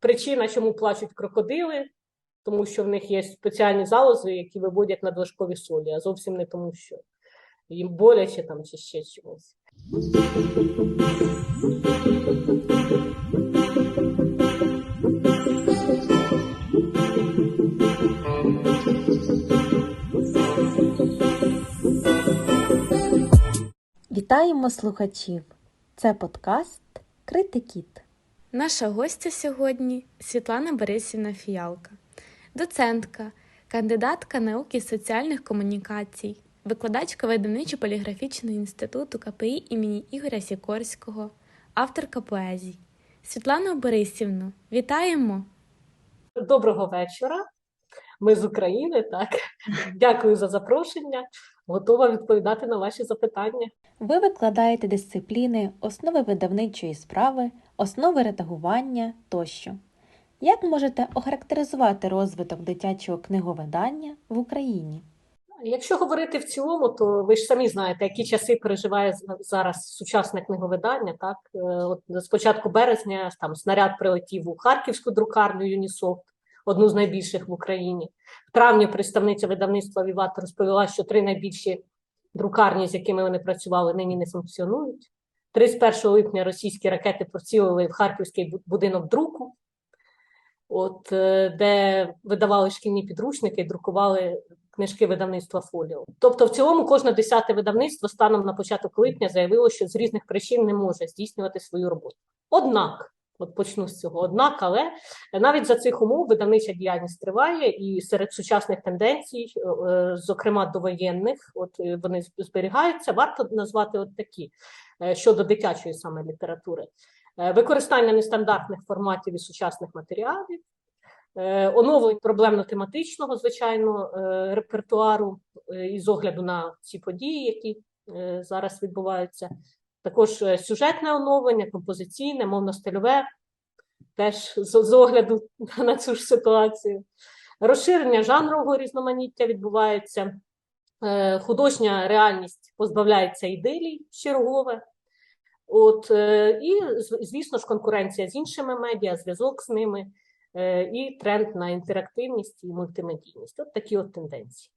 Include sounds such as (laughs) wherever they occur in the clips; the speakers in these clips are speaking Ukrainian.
Причина, чому плачуть крокодили, тому що в них є спеціальні залози, які виводять надлишкові солі, а зовсім не тому, що їм боляче там чи ще чогось. Вітаємо слухачів! Це подкаст Критикіт. Наша гостя сьогодні Світлана Борисівна Фіялка, доцентка, кандидатка наук і соціальних комунікацій, викладачка видавничо-поліграфічного інституту КПІ імені Ігоря Сікорського, авторка поезій. Світлана Борисівну, вітаємо! Доброго вечора. Ми з України, так. Дякую за запрошення. Готова відповідати на ваші запитання. Ви викладаєте дисципліни основи видавничої справи, основи редагування тощо. Як можете охарактеризувати розвиток дитячого книговидання в Україні? Якщо говорити в цілому, то ви ж самі знаєте, які часи переживає зараз сучасне книговидання. Так, Е, от з початку березня там снаряд прилетів у харківську друкарню Юнісофт, одну з найбільших в Україні. В травні представниця видавництва Віват розповіла, що три найбільші друкарні, з якими вони працювали, нині не функціонують. 31 липня російські ракети поцілили в харківський будинок друку, от, е, де видавали шкільні підручники, друкували книжки видавництва Фоліо. Тобто, в цілому, кожне десяте видавництво станом на початок липня заявило, що з різних причин не може здійснювати свою роботу. Однак, от почну з цього, однак, але навіть за цих умов видавнича діяльність триває, і серед сучасних тенденцій, е, зокрема довоєнних, от е, вони зберігаються. Варто назвати от такі е, щодо дитячої саме літератури. Е, Використання нестандартних форматів і сучасних матеріалів, Е, оновлень проблемно-тематичного, звичайно, е, репертуару е, із огляду на ці події, які е, зараз відбуваються. Також е, сюжетне оновлення, композиційне, мовно-стильове, теж з, огляду (laughs) на цю ж ситуацію. Розширення жанрового різноманіття відбувається. Е, Художня реальність позбавляється ідилій чергове. От, е, і, звісно ж, конкуренція з іншими медіа, зв'язок з ними, і тренд на інтерактивність і мультимедійність. От такі от тенденції.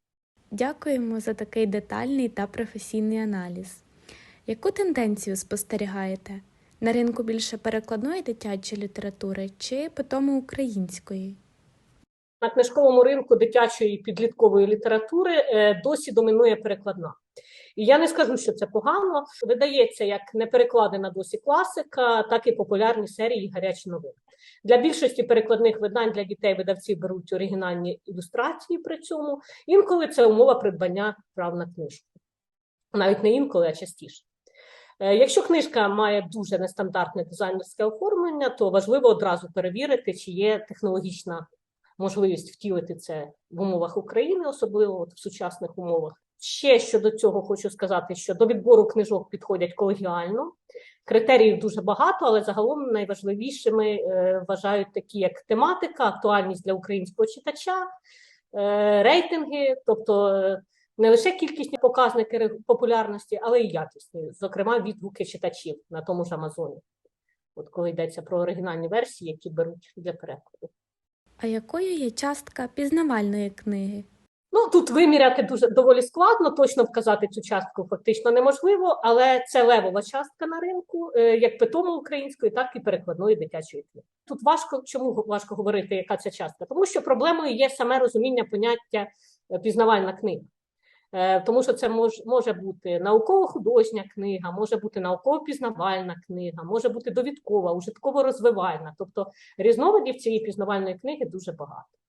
Дякуємо за такий детальний та професійний аналіз. Яку тенденцію спостерігаєте? На ринку більше перекладної дитячої літератури чи питому української? На книжковому ринку дитячої і підліткової літератури е, досі домінує перекладна. І я не скажу, що це погано. Видається як неперекладена досі класика, так і популярні серії гарячі новини. Для більшості перекладних видань для дітей видавці беруть оригінальні ілюстрації при цьому. Інколи це умова придбання прав на книжку. Навіть не інколи, а частіше. Е, Якщо книжка має дуже нестандартне дизайнерське оформлення, то важливо одразу перевірити, чи є технологічна можливість втілити це в умовах України, особливо от в сучасних умовах. Ще щодо цього хочу сказати, що до відбору книжок підходять колегіально. Критеріїв дуже багато, але загалом найважливішими е, вважають такі, як тематика, актуальність для українського читача, е, рейтинги, тобто не лише кількісні показники популярності, але й якісні, зокрема відгуки читачів на тому ж Амазоні. От коли йдеться про оригінальні версії, які беруть для перекладу. А якою є частка пізнавальної книги? Ну, тут виміряти дуже доволі складно, точно вказати цю частку фактично неможливо, але це левова частка на ринку, е, як питому української, так і перекладної дитячої книги. Тут важко чому важко говорити, яка це частка? Тому що проблемою є саме розуміння поняття е, пізнавальна книга. Е, Тому що це мож, може бути науково-художня книга, може бути науково-пізнавальна книга, може бути довідкова, ужитково-розвивальна. Тобто різновидів цієї пізнавальної книги дуже багато.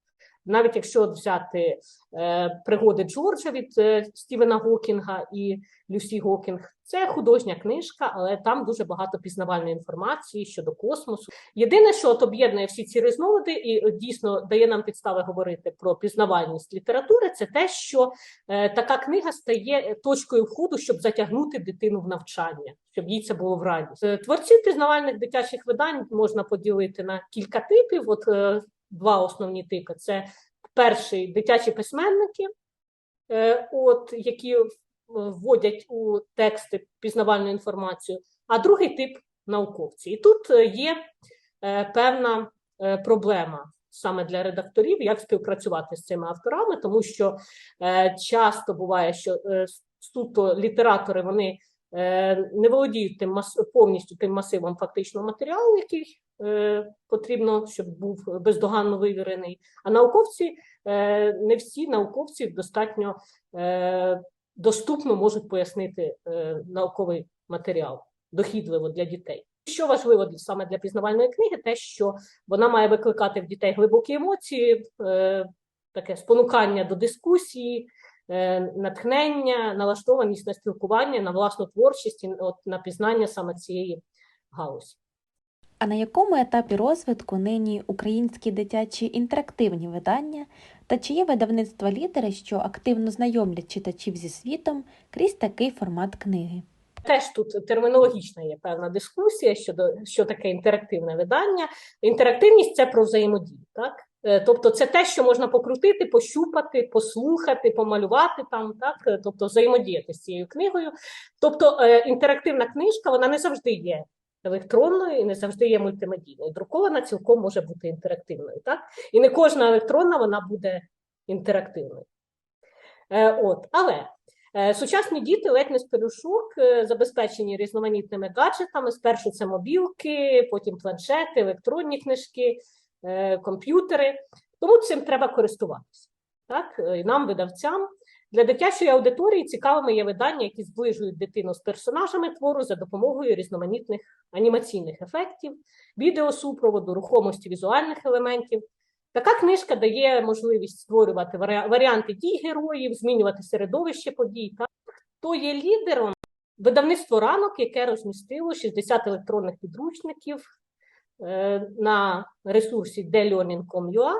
Навіть якщо взяти е, пригоди Джорджа від е, Стівена Гокінга і Люсі Гокінг, це художня книжка, але там дуже багато пізнавальної інформації щодо космосу. Єдине, що от об'єднує всі ці різновиди, і е, дійсно дає нам підстави говорити про пізнавальність літератури, це те, що така книга стає точкою входу, щоб затягнути дитину в навчання, щоб їй це було в радість. Творців пізнавальних дитячих видань можна поділити на кілька типів. От два основні типи: це перший дитячі письменники, е, от які е, вводять у тексти пізнавальну інформацію, а другий тип науковці. І тут е, є певна проблема саме для редакторів, як співпрацювати з цими авторами, тому що е, часто буває, що е, суто літератори вони не володіють тим повністю тим масивом фактичного матеріалу, який е, потрібно, щоб був бездоганно вивірений. А науковці е, не всі науковці достатньо е, доступно можуть пояснити е, науковий матеріал дохідливо для дітей. Що важливо саме для пізнавальної книги, те, що вона має викликати в дітей глибокі емоції, е, таке спонукання до дискусії, е, натхнення, налаштованість на спілкування, на власну творчість, і от, на пізнання саме цієї галузі. А на якому етапі розвитку нині українські дитячі інтерактивні видання та чи є видавництва лідери, що активно знайомлять читачів зі світом крізь такий формат книги? Теж тут термінологічна є певна дискусія щодо що таке інтерактивне видання. Інтерактивність це про взаємодію, так? Е, Тобто це те, що можна покрутити, пощупати, послухати, помалювати там, так? Е, Тобто взаємодіяти з цією книгою. Тобто е, інтерактивна книжка вона не завжди є електронною і не завжди є мультимедійною. Друкована цілком може бути інтерактивною, так? І не кожна електронна вона буде інтерактивною. От, але Сучасні діти ледь не з пелюшок забезпечені різноманітними гаджетами. Спершу це мобілки, потім планшети, електронні книжки, комп'ютери. Тому цим треба користуватися. Так? Е, нам, видавцям, для дитячої аудиторії цікавими є видання, які зближують дитину з персонажами твору за допомогою різноманітних анімаційних ефектів, відеосупроводу, рухомості візуальних елементів. Така книжка дає можливість створювати варіанти дій героїв, змінювати середовище подій. Так? Хто є лідером? Видавництво ранок, яке розмістило 60 електронних підручників е, на ресурсі delearning.com.ua.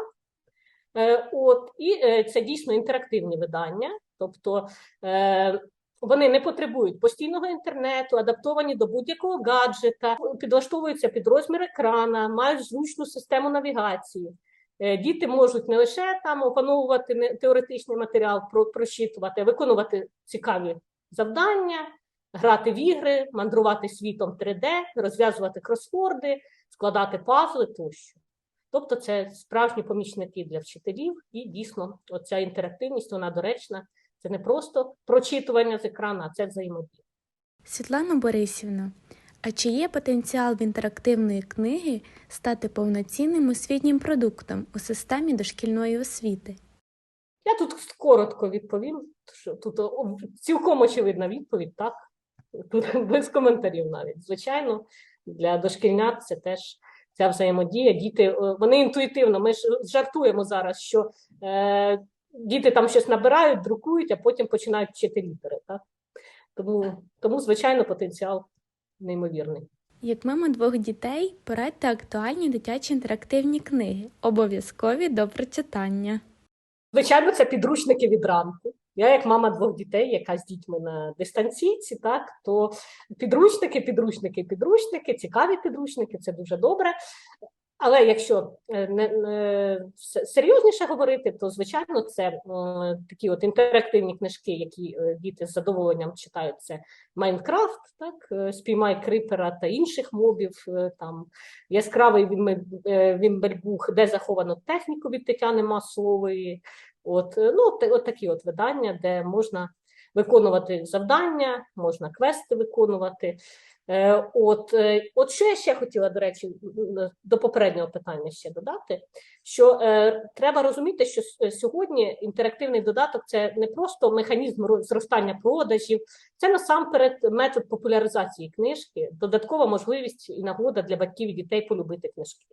Е, От, і е, це дійсно інтерактивні видання, тобто е, вони не потребують постійного інтернету, адаптовані до будь-якого гаджета, підлаштовуються під розмір екрана, мають зручну систему навігації. Е, Діти можуть не лише там опановувати теоретичний матеріал, прочитувати, а виконувати цікаві завдання, грати в ігри, мандрувати світом 3D, розв'язувати кросворди, складати пазли тощо. Тобто це справжні помічники для вчителів, і дійсно оця інтерактивність, вона доречна. Це не просто прочитування з екрану, а це взаємодія. Світлана Борисівна, а чи є потенціал в інтерактивної книги стати повноцінним освітнім продуктом у системі дошкільної освіти? Я тут коротко відповім, що тут цілком очевидна відповідь, так. Тут (laughs) без коментарів навіть. Звичайно, для дошкільнят це теж ця взаємодія. Діти е, вони інтуїтивно. Ми ж жартуємо зараз, що е, діти там щось набирають, друкують, а потім починають вчити літери. Так? Тому, тому, звичайно, потенціал неймовірний. Як мама двох дітей, порадьте актуальні дитячі інтерактивні книги, обов'язкові до прочитання. Звичайно, це підручники від ранку. Я, як мама двох дітей, яка з дітьми на дистанційці, так то підручники, підручники, підручники, цікаві підручники, це дуже добре. Але якщо е, не, не серйозніше говорити, то звичайно це е, такі от інтерактивні книжки, які е, діти з задоволенням читають. Це Майнкрафт, так е, спіймай крипера та інших мобів. Там яскравий Вімбельбух, де заховано техніку від Тетяни Маслової. От, е, ну, от, такі от видання, де можна виконувати завдання, можна квести виконувати. Е, От, е, от що я ще хотіла, до речі, до попереднього питання ще додати, що е, треба розуміти, що сьогодні інтерактивний додаток це не просто механізм зростання продажів, це насамперед метод популяризації книжки, додаткова можливість і нагода для батьків і дітей полюбити книжки.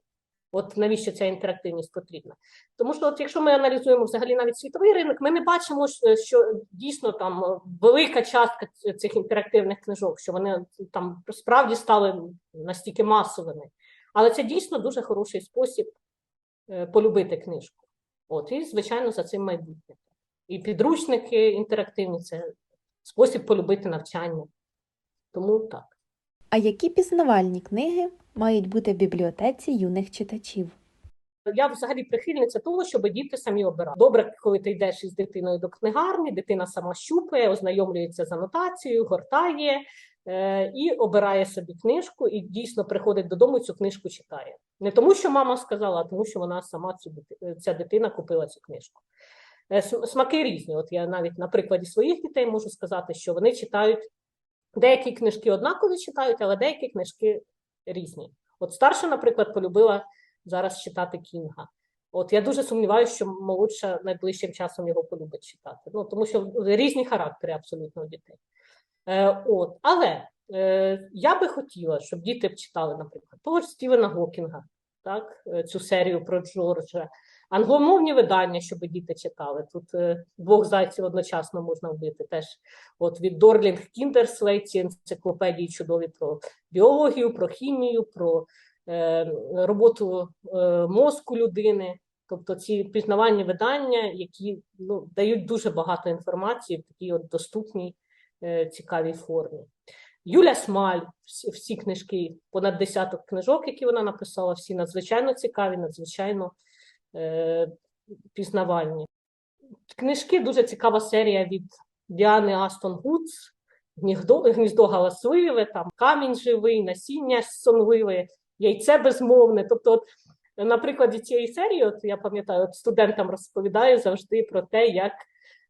От навіщо ця інтерактивність потрібна? Тому що, от якщо ми аналізуємо взагалі навіть світовий ринок, ми не бачимо, що- дійсно там велика частка цих інтерактивних книжок, що вони там справді стали настільки масовими. Але це дійсно дуже хороший спосіб е, полюбити книжку. От, і, звичайно, за цим майбутнє. І підручники інтерактивні це спосіб полюбити навчання. Тому так. А які пізнавальні книги мають бути в бібліотеці юних читачів? Я взагалі прихильниця того, щоб діти самі обирали. Добре, коли ти йдеш із дитиною до книгарні, дитина сама щупає, ознайомлюється з анотацією, гортає е, і обирає собі книжку, і дійсно приходить додому і цю книжку читає. Не тому, що мама сказала, а тому, що вона сама цю ця дитина купила цю книжку. Е, Смаки різні. От я навіть на прикладі своїх дітей можу сказати, що вони читають деякі книжки однакові читають, але деякі книжки різні. От старша, наприклад, полюбила зараз читати Кінга. От я дуже сумніваюся, що молодша найближчим часом його полюбить читати. Ну тому що різні характери абсолютно у дітей. Е, от, але е, я би хотіла, щоб діти читали, наприклад, того ж Стівена Гокінга, так, е, цю серію про Джорджа, англомовні видання, щоб діти читали. Тут е, двох зайців одночасно можна вбити. Теж от від Дорлінг Кіндерслей ці енциклопедії чудові про біологію, про хімію, про е, роботу е, мозку людини. Тобто ці пізнавальні видання, які ну, дають дуже багато інформації в такій от доступній, е, цікавій формі. Юля Смаль, всі, книжки, понад десяток книжок, які вона написала, всі надзвичайно цікаві, надзвичайно пізнавальні. Книжки дуже цікава серія від Діани Астон Гудс, гніздо, гніздо галасливе, там камінь живий, насіння сонливе, яйце безмовне. Тобто, от, на прикладі цієї серії, от я пам'ятаю, от студентам розповідаю завжди про те, як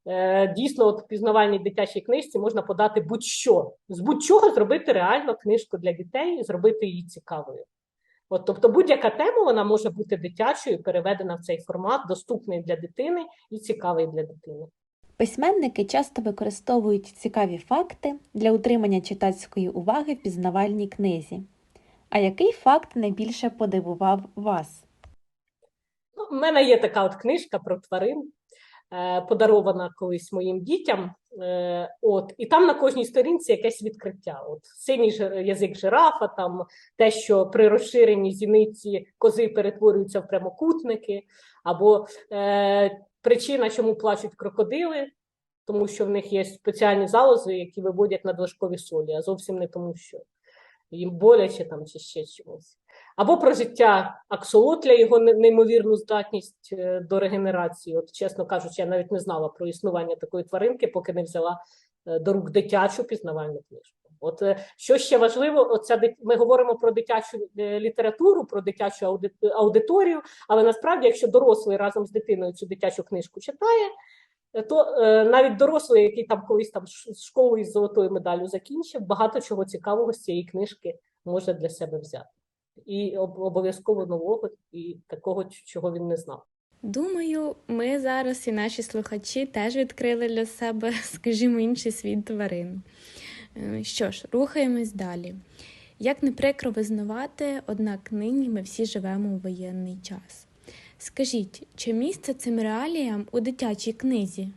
е, дійсно от в пізнавальній дитячій книжці можна подати будь-що. З будь-чого зробити реально книжку для дітей і зробити її цікавою. От, тобто будь-яка тема вона може бути дитячою, переведена в цей формат, доступний для дитини і цікавий для дитини. Письменники часто використовують цікаві факти для утримання читацької уваги в пізнавальній книзі. А який факт найбільше подивував вас? Ну, в мене є така от книжка про тварин, е, подарована колись моїм дітям. Е, от, і там на кожній сторінці якесь відкриття. От, синій язик жирафа, там те, що при розширенні зіниці кози перетворюються в прямокутники, або е, причина, чому плачуть крокодили, тому що в них є спеціальні залози, які виводять надлишкові солі, а зовсім не тому, що їм боляче там чи ще чомусь. Або про життя аксолотля, його неймовірну здатність е, до регенерації. От, чесно кажучи, я навіть не знала про існування такої тваринки, поки не взяла е, до рук дитячу пізнавальну книжку. От е, що ще важливо, оця ми говоримо про дитячу літературу, про дитячу аудиторію, але насправді, якщо дорослий разом з дитиною цю дитячу книжку читає, то навіть дорослий, який там колись там ш- школу із золотою медаллю закінчив, багато чого цікавого з цієї книжки може для себе взяти. І обов'язково нового, і такого, чого він не знав. Думаю, ми зараз і наші слухачі теж відкрили для себе, (laughs) скажімо, інший світ тварин. Е, Що ж, рухаємось далі. Як не прикро визнавати, однак нині ми всі живемо у воєнний час. Скажіть, чи місце цим реаліям у дитячій книзі?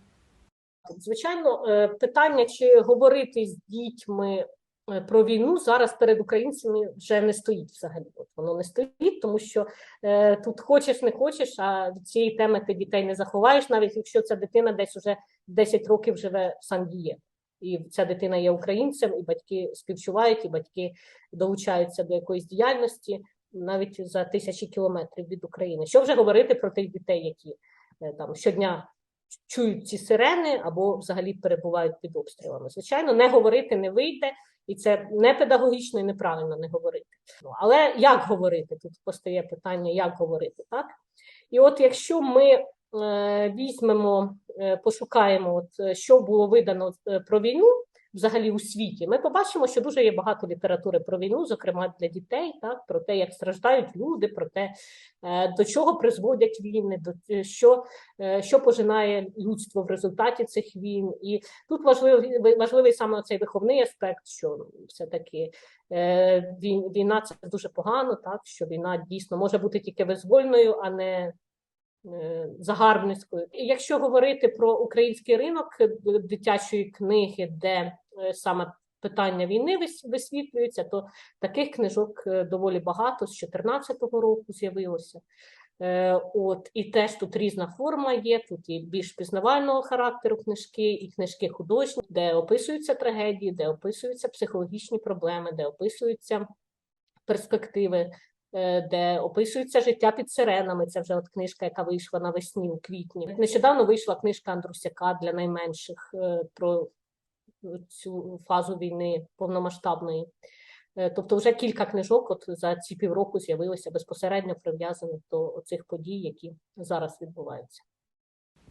Звичайно, е, питання, чи говорити з дітьми про війну зараз перед українцями вже не стоїть взагалі. От воно не стоїть, тому що е, тут хочеш, не хочеш, а від цієї теми ти дітей не заховаєш, навіть якщо ця дитина десь уже 10 років живе в Сан-Діє. І ця дитина є українцем, і батьки співчувають, і батьки долучаються до якоїсь діяльності навіть за тисячі кілометрів від України. Що вже говорити про тих дітей, які е, там щодня чують ці сирени або взагалі перебувають під обстрілами. Звичайно, не говорити не вийде, і це не педагогічно і неправильно не говорити. Ну, але як говорити? Тут постає питання, як говорити, так? І от якщо ми е, візьмемо, е, пошукаємо, от, е, що було видано про війну взагалі у світі, ми побачимо, що дуже є багато літератури про війну, зокрема для дітей, так, про те, як страждають люди, про те, е, до чого призводять війни, до е, що е, що пожинає людство в результаті цих війн. І тут важливий, важливий саме цей виховний аспект, що все-таки е, війна це дуже погано, так, що війна дійсно може бути тільки визвольною, а не загарбницькою. Якщо говорити про український ринок е, дитячої книги, де е, саме питання війни вис- висвітлюється, то таких книжок е, доволі багато. З 2014 року з'явилося. Е, От і теж тут різна форма є. Тут і більш пізнавального характеру книжки, і книжки художні, де описуються трагедії, де описуються психологічні проблеми, де описуються перспективи, е, де описується життя під сиренами. Це вже от книжка, яка вийшла навесні у квітні. Нещодавно вийшла книжка Андрусяка для найменших е, про цю фазу війни повномасштабної. Е, Тобто вже кілька книжок от за ці півроку з'явилося безпосередньо прив'язаних до цих подій, які зараз відбуваються.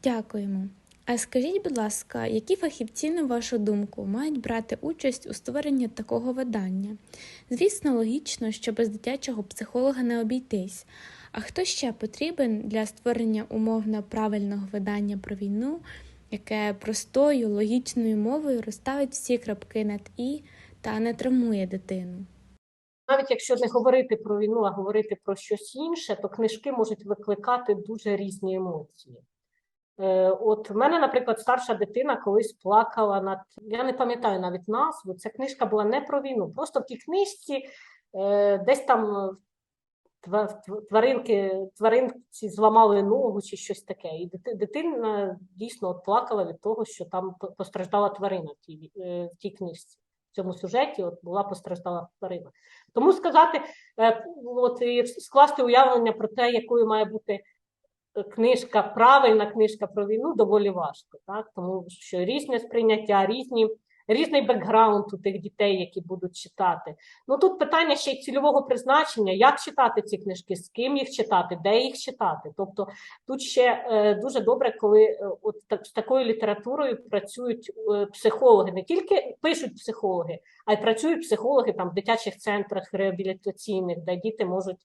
Дякуємо. А скажіть, будь ласка, які фахівці, на вашу думку, мають брати участь у створенні такого видання? Звісно, логічно, що без дитячого психолога не обійтись. А хто ще потрібен для створення умовно правильного видання про війну, яке простою логічною мовою розставить всі крапки над і та не травмує дитину? Навіть якщо не говорити про війну, а говорити про щось інше, то книжки можуть викликати дуже різні емоції. Е, От в мене, наприклад, старша дитина колись плакала над. Я не пам'ятаю навіть назву. Ця книжка була не про війну. Просто в тій книжці е, десь там тва- тв- тваринки, тваринці зламали ногу чи щось таке. І дитина дійсно от плакала від того, що там постраждала тварина в тій, е, в тій книжці. В цьому сюжеті от була постраждала тварина. Тому сказати, от скласти уявлення про те, якою має бути книжка, правильна книжка про війну, доволі важко, так? Тому що різне сприйняття, різні, різний бекграунд у тих дітей, які будуть читати. Ну тут питання ще й цільового призначення, як читати ці книжки, з ким їх читати, де їх читати. Тобто тут ще е, дуже добре, коли е, от так, з такою літературою працюють е, психологи, не тільки пишуть психологи, а й працюють психологи там в дитячих центрах реабілітаційних, де діти можуть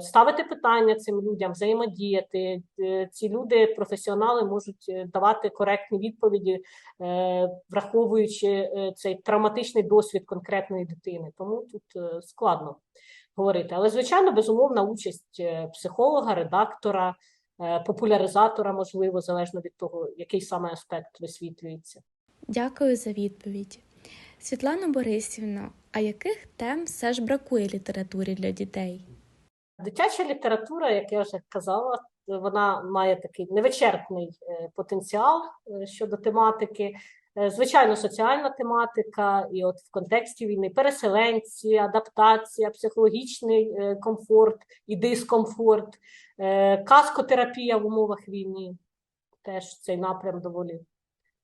ставити питання цим людям, взаємодіяти. Е, Ці люди, професіонали, можуть е, давати коректні відповіді, е, враховуючи е, цей травматичний досвід конкретної дитини. Тому тут е, складно говорити. Але, звичайно, безумовна участь е, психолога, редактора, е, популяризатора, можливо, залежно від того, який саме аспект висвітлюється. Дякую за відповідь. Світлана Борисівна, а яких тем все ж бракує літературі для дітей? Дитяча література, як я вже казала, вона має такий невичерпний е, потенціал е, щодо тематики. Е, Звичайно, соціальна тематика, і от в контексті війни переселенці, адаптація, психологічний комфорт і дискомфорт, каскотерапія в умовах війни. Теж цей напрям доволі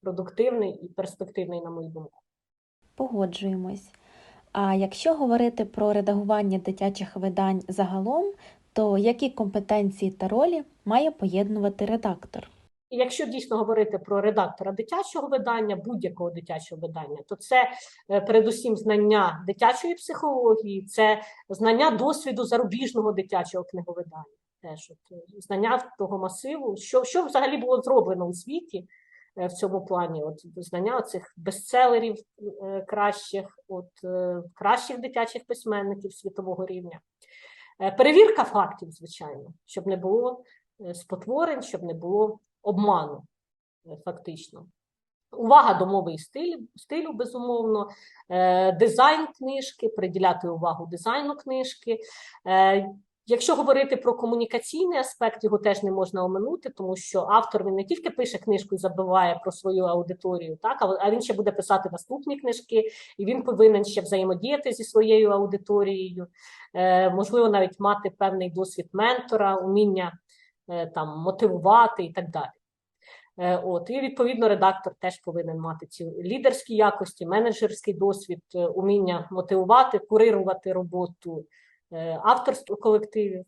продуктивний і перспективний, на мою думку. Погоджуємось. А якщо говорити про редагування дитячих видань загалом, то які компетенції та ролі має поєднувати редактор? І якщо дійсно говорити про редактора дитячого видання, будь-якого дитячого видання, то це е, передусім знання дитячої психології, це знання досвіду зарубіжного дитячого книговидання. Теж от, е, знання того масиву, що, що взагалі було зроблено у світі в цьому плані, от знання цих бестселерів е, кращих, от е, кращих дитячих письменників світового рівня. Е, Перевірка фактів, звичайно, щоб не було е, спотворень, щоб не було обману, е, фактично. Увага до мови і стилю, стилю безумовно, е, дизайн книжки, приділяти увагу дизайну книжки. Якщо говорити про комунікаційний аспект, його теж не можна оминути, тому що автор він не тільки пише книжку і забиває про свою аудиторію, так, а він ще буде писати наступні книжки, і він повинен ще взаємодіяти зі своєю аудиторією, е, можливо, навіть мати певний досвід ментора, уміння е, там мотивувати і так далі. Е, От і відповідно редактор теж повинен мати ці лідерські якості, менеджерський досвід, уміння мотивувати, курирувати роботу е, авторства колективів.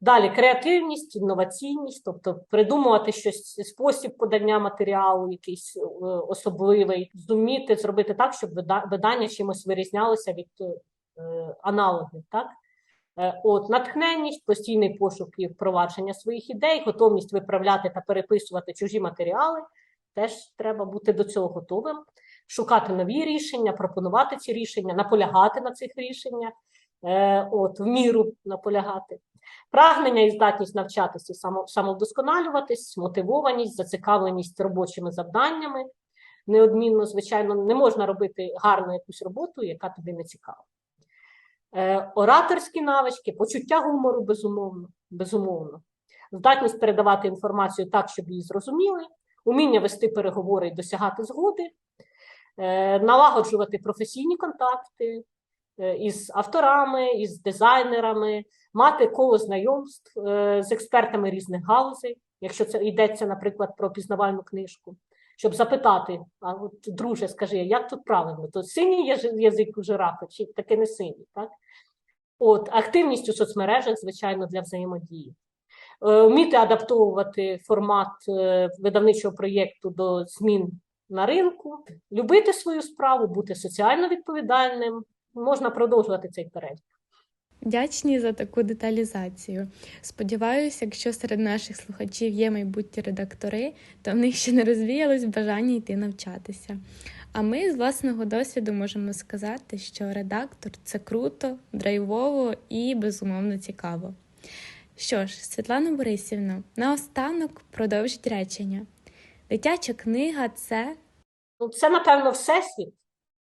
Далі креативність, інноваційність, тобто придумувати щось спосіб подання матеріалу, якийсь е, особливий, зуміти зробити так, щоб видання чимось вирізнялося від е, аналогів. Так? От натхненність, постійний пошук і впровадження своїх ідей, готовність виправляти та переписувати чужі матеріали. Теж треба бути до цього готовим, шукати нові рішення, пропонувати ці рішення, наполягати на цих рішеннях, е, от в міру наполягати. Прагнення і здатність навчатися, само, самовдосконалюватись, мотивованість, зацікавленість робочими завданнями. Неодмінно, звичайно, не можна робити гарну якусь роботу, яка тобі не цікава. Е, ораторські навички, почуття гумору, безумовно, безумовно, здатність передавати інформацію так, щоб її зрозуміли, уміння вести переговори і досягати згоди, е, налагоджувати професійні контакти із авторами, із дизайнерами, мати коло знайомств е, з експертами різних галузей, якщо це йдеться, наприклад, про пізнавальну книжку, щоб запитати: а от, друже, скажи, як тут правильно? То синій язик у жирафа, чи таки не синій, так? От, активність у соцмережах, звичайно, для взаємодії. Е, Вміти адаптовувати формат е, видавничого проєкту до змін на ринку, любити свою справу, бути соціально відповідальним. Можна продовжувати цей перелік. Вдячні за таку деталізацію. Сподіваюся, якщо серед наших слухачів є майбутні редактори, то в них ще не розвіялось бажання йти навчатися. А ми з власного досвіду можемо сказати, що редактор це круто, драйвово і безумовно цікаво. Що ж, Світлана Борисівна, наостанок продовжіть речення. Дитяча книга це Ну, це, напевно, всесвіт,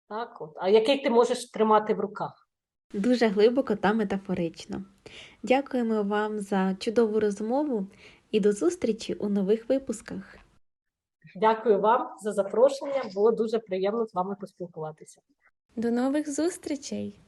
так, от, а який ти можеш тримати в руках. Дуже глибоко та метафорично. Дякуємо вам за чудову розмову і до зустрічі у нових випусках. Дякую вам за запрошення. Було дуже приємно з вами поспілкуватися. до нових зустрічей!